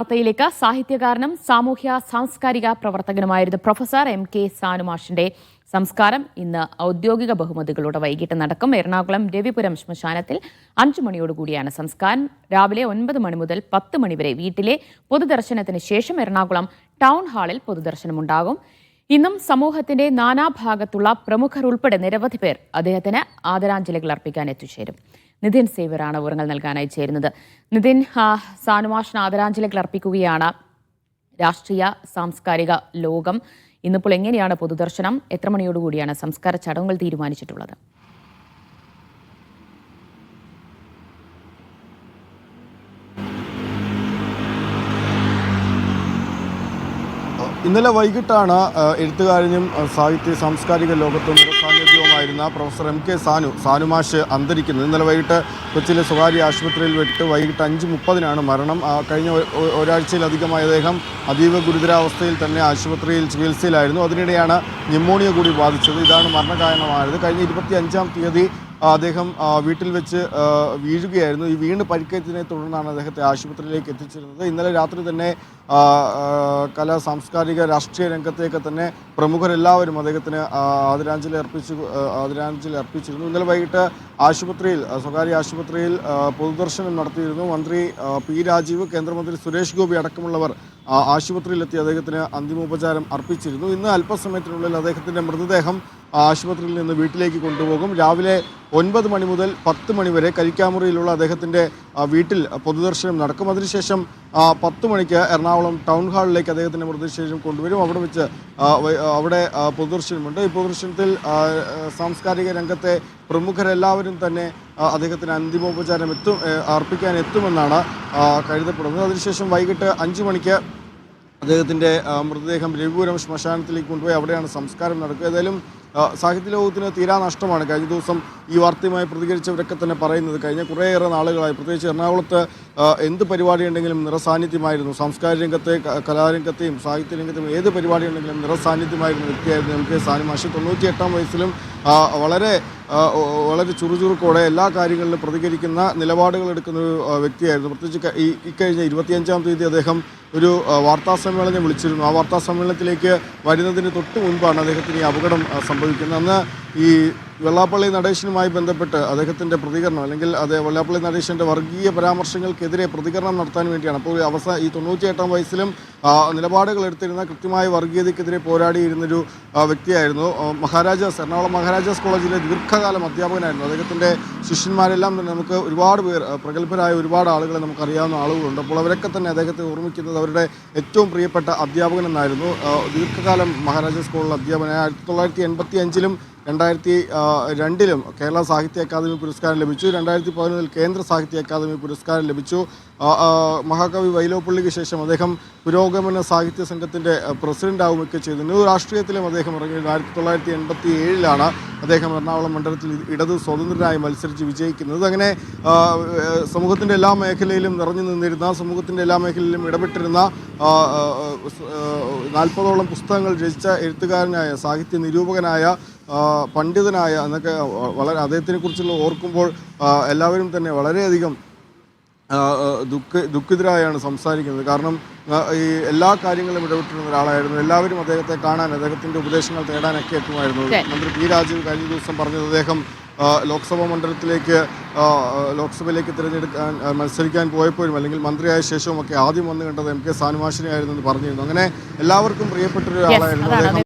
വാർത്തയിലേക്ക് സാഹിത്യകാരനും സാമൂഹ്യ സാംസ്കാരിക പ്രവർത്തകനുമായിരുന്ന പ്രൊഫസർ എം കെ സാനുമാഷിന്റെ സംസ്കാരം ഇന്ന് ഔദ്യോഗിക ബഹുമതികളോടെ വൈകിട്ട് നടക്കും. എറണാകുളം രവിപുരം ശ്മശാനത്തിൽ അഞ്ചു മണിയോടുകൂടിയാണ് സംസ്കാരം. രാവിലെ ഒൻപത് മണി മുതൽ പത്ത് മണിവരെ വീട്ടിലെ പൊതുദർശനത്തിന് ശേഷം എറണാകുളം ടൗൺ ഹാളിൽ പൊതുദർശനമുണ്ടാകും. ഇന്നും സമൂഹത്തിന്റെ നാനാഭാഗത്തുള്ള പ്രമുഖർ ഉൾപ്പെടെ നിരവധി പേർ അദ്ദേഹത്തിന് ആദരാഞ്ജലികൾ അർപ്പിക്കാൻ എത്തിച്ചേരും. നിതിൻ സേവറാണ് വിവരങ്ങൾ നൽകാനായി ചേരുന്നത്. നിതിൻ സാനുമാഷിന് ആദരാഞ്ജലികൾ അർപ്പിക്കുകയാണ്. രാഷ്ട്രീയ സാംസ്കാരിക ലോകം. ഇന്നിപ്പോൾ എങ്ങനെയാണ് പൊതുദർശനം? എത്ര മണിയോടുകൂടിയാണ് സംസ്കാര ചടങ്ങുകൾ തീരുമാനിച്ചിട്ടുള്ളത്? ഇന്നലെ വൈകിട്ടാണ് എഴുത്തുകാരനും സാഹിത്യ സാംസ്കാരിക ലോകത്തും സാന്നിധ്യവുമായിരുന്ന പ്രൊഫസർ എം കെ സാനു സാനുമാഷ് അന്തരിക്കുന്നത്. ഇന്നലെ വൈകിട്ട് കൊച്ചിയിലെ സ്വകാര്യ ആശുപത്രിയിൽ വെട്ട് വൈകിട്ട് അഞ്ച് മുപ്പതിനാണ് മരണം. കഴിഞ്ഞ ഒരാഴ്ചയിലധികമായ അദ്ദേഹം അതീവ ഗുരുതരാവസ്ഥയിൽ തന്നെ ആശുപത്രിയിൽ ചികിത്സയിലായിരുന്നു. അതിനിടെയാണ് ന്യൂമോണിയ കൂടി ബാധിച്ചത്. ഇതാണ് മരണകാരണമായത്. കഴിഞ്ഞ ഇരുപത്തി അഞ്ചാം തീയതി അദ്ദേഹം വീട്ടിൽ വെച്ച് വീഴുകയായിരുന്നു. ഈ വീണ് പരിക്കേറ്റതിനെ തുടർന്നാണ് അദ്ദേഹത്തെ ആശുപത്രിയിലേക്ക് എത്തിച്ചിരുന്നത്. ഇന്നലെ രാത്രി തന്നെ കലാ സാംസ്കാരിക രാഷ്ട്രീയ രംഗത്തേക്ക് തന്നെ പ്രമുഖരെല്ലാവരും അദ്ദേഹത്തിന് ആദരാഞ്ജലി അർപ്പിച്ചു ആദരാഞ്ജലി അർപ്പിച്ചിരുന്നു. ഇന്നലെ വൈകിട്ട് ആശുപത്രിയിൽ സ്വകാര്യ ആശുപത്രിയിൽ പൊതുദർശനം നടത്തിയിരുന്നു. മന്ത്രി പി രാജീവ് കേന്ദ്രമന്ത്രി സുരേഷ് ഗോപി അടക്കമുള്ളവർ ആശുപത്രിയിലെത്തി അദ്ദേഹത്തിന് അന്തിമോപചാരം അർപ്പിച്ചിരുന്നു. ഇന്ന് അല്പസമയത്തിനുള്ളിൽ അദ്ദേഹത്തിന്റെ മൃതദേഹം ആശുപത്രിയിൽ നിന്ന് വീട്ടിലേക്ക് കൊണ്ടുപോകും. രാവിലെ ഒൻപത് മണി മുതൽ പത്ത് മണി വരെ കരിക്കാമുറിയിലുള്ള അദ്ദേഹത്തിന്റെ വീട്ടിൽ പൊതുദർശനം നടക്കും. അതിനുശേഷം പത്ത് മണിക്ക് എറണാകുളം ടൗൺ ഹാളിലേക്ക് അദ്ദേഹത്തിന്റെ മൃതശേഷം കൊണ്ടുവരും. അവിടെ വെച്ച് അവിടെ പൊതുദർശനമുണ്ട്. ഈ പൊതുദർശനത്തിൽ സാംസ്കാരിക രംഗത്തെ പ്രമുഖരെല്ലാവരും തന്നെ അദ്ദേഹത്തിന് അന്തിമോപചാരം എത്തും അർപ്പിക്കാൻ എത്തുമെന്നാണ് കരുതപ്പെടുന്നത്. അതിനുശേഷം വൈകിട്ട് അഞ്ച് മണിക്ക് അദ്ദേഹത്തിന്റെ മൃതദേഹം രവിപുരം ശ്മശാനത്തിലേക്ക് കൊണ്ടുപോയി അവിടെയാണ് സംസ്കാരം നടക്കുക. ഏതായാലും സാഹിത്യ ലോകത്തിന് തീരാ നഷ്ടമാണ്. കഴിഞ്ഞ ദിവസം ഈ വാർത്തയുമായി പ്രതികരിച്ചവരൊക്കെ തന്നെ പറയുന്നത് കഴിഞ്ഞ കുറേയേറെ നാളുകളായി. പ്രത്യേകിച്ച് എറണാകുളത്ത് എന്ത് പരിപാടി ഉണ്ടെങ്കിലും നിറസാന്നിധ്യമായിരുന്നു. സാംസ്കാരിക രംഗത്തെ കലാരംഗത്തെയും സാഹിത്യ രംഗത്തെയും ഏത് പരിപാടി ഉണ്ടെങ്കിലും നിറസാന്നിധ്യമായിരുന്ന വ്യക്തിയായിരുന്നു എം കെ സാനി മാഷി തൊണ്ണൂറ്റി എട്ടാം വയസ്സിലും വളരെ വളരെ ചുറുചുറുക്കോടെ എല്ലാ കാര്യങ്ങളിലും പ്രതികരിക്കുന്ന നിലപാടുകൾ എടുക്കുന്ന ഒരു വ്യക്തിയായിരുന്നു. പ്രത്യേകിച്ച് ഈ ഇക്കഴിഞ്ഞ ഇരുപത്തിയഞ്ചാം തീയതി അദ്ദേഹം ഒരു വാർത്താ സമ്മേളനം വിളിച്ചിരുന്നു. ആ വാർത്താ സമ്മേളനത്തിലേക്ക് വരുന്നതിന് തൊട്ട് മുൻപാണ് അദ്ദേഹത്തിന് ഈ അപകടം ആ, സംഭവിക്കുന്നത് അന്ന് ഈ വെള്ളാപ്പള്ളി നടേശനുമായി ബന്ധപ്പെട്ട് അദ്ദേഹത്തിന്റെ പ്രതികരണം അല്ലെങ്കിൽ അത് വെള്ളാപ്പള്ളി നടേശന്റെ വർഗീയ പരാമർശങ്ങൾക്കെതിരെ പ്രതികരണം നടത്താൻ വേണ്ടിയാണ്. അപ്പോൾ അവസാന ഈ തൊണ്ണൂറ്റിയെട്ടാം വയസ്സിലും നിലപാടുകൾ എടുത്തിരുന്ന കൃത്യമായ വർഗീയതയ്ക്കെതിരെ പോരാടിയിരുന്നൊരു വ്യക്തിയായിരുന്നു. മഹാരാജാസ് എറണാകുളം മഹാരാജാസ് കോളേജിലെ ദീർഘകാലം അധ്യാപകനായിരുന്നു. അദ്ദേഹത്തിന്റെ ശിഷ്യന്മാരെല്ലാം തന്നെ നമുക്ക് ഒരുപാട് പേർ പ്രഗത്ഭരായ ഒരുപാട് ആളുകളെ നമുക്കറിയാവുന്ന ആളുകളുണ്ട്. അപ്പോൾ അവരൊക്കെ തന്നെ അദ്ദേഹത്തെ ഓർമ്മിക്കുന്നത് അവരുടെ ഏറ്റവും പ്രിയപ്പെട്ട അധ്യാപകൻ എന്നായിരുന്നു. ദീർഘകാലം മഹാരാജാസ് കോളേജിലെ അധ്യാപകനായ. ആയിരത്തി തൊള്ളായിരത്തി എൺപത്തി അഞ്ചിലും രണ്ടായിരത്തി രണ്ടിലും കേരള സാഹിത്യ അക്കാദമി പുരസ്കാരം ലഭിച്ചു. രണ്ടായിരത്തി പതിനൊന്നിൽ കേന്ദ്ര സാഹിത്യ അക്കാദമി പുരസ്കാരം ലഭിച്ചു. മഹാകവി വൈലോപ്പള്ളിക്ക് ശേഷം അദ്ദേഹം പുരോഗമന സാഹിത്യ സംഘത്തിന്റെ പ്രസിഡന്റ് ആവുകയൊക്കെ ചെയ്തു. ന്യൂ രാഷ്ട്രീയത്തിലും അദ്ദേഹം ഇറങ്ങിയത് ആയിരത്തി തൊള്ളായിരത്തി എൺപത്തി ഏഴിലാണ് അദ്ദേഹം എറണാകുളം മണ്ഡലത്തിൽ ഇടത് സ്വതന്ത്രനായി മത്സരിച്ച് വിജയിക്കുന്നത്. അങ്ങനെ സമൂഹത്തിന്റെ എല്ലാ മേഖലയിലും നിറഞ്ഞു നിന്നിരുന്ന സമൂഹത്തിന്റെ എല്ലാ മേഖലയിലും ഇടപെട്ടിരുന്ന നാൽപ്പതോളം പുസ്തകങ്ങൾ രചിച്ച എഴുത്തുകാരനായ സാഹിത്യ നിരൂപകനായ പണ്ഡിതനായ എന്നൊക്കെ വളരെ അദ്ദേഹത്തിനെ കുറിച്ചുള്ള ഓർക്കുമ്പോൾ എല്ലാവരും തന്നെ വളരെയധികം ദുഃഖ ദുഃഖിതരായാണ് സംസാരിക്കുന്നത്. കാരണം ഈ എല്ലാ കാര്യങ്ങളും ഇടപെട്ടിരുന്ന ഒരാളായിരുന്നു. എല്ലാവരും അദ്ദേഹത്തെ കാണാൻ അദ്ദേഹത്തിന്റെ ഉപദേശങ്ങൾ തേടാനൊക്കെ എത്തുമായിരുന്നു. മന്ത്രി പി രാജീവ് കഴിഞ്ഞ ദിവസം പറഞ്ഞത് അദ്ദേഹം ലോക്സഭാ മണ്ഡലത്തിലേക്ക് ലോക്സഭയിലേക്ക് തിരഞ്ഞെടുക്കാൻ മത്സരിക്കാൻ പോയപ്പോഴും അല്ലെങ്കിൽ മന്ത്രിയായ ശേഷവും ഒക്കെ ആദ്യം വന്നു കണ്ടത് എം കെ സാനുമാഷിനെ ആയിരുന്നു എന്ന് പറഞ്ഞിരുന്നു. അങ്ങനെ എല്ലാവർക്കും പ്രിയപ്പെട്ടൊരു ആളായിരുന്നു അദ്ദേഹം.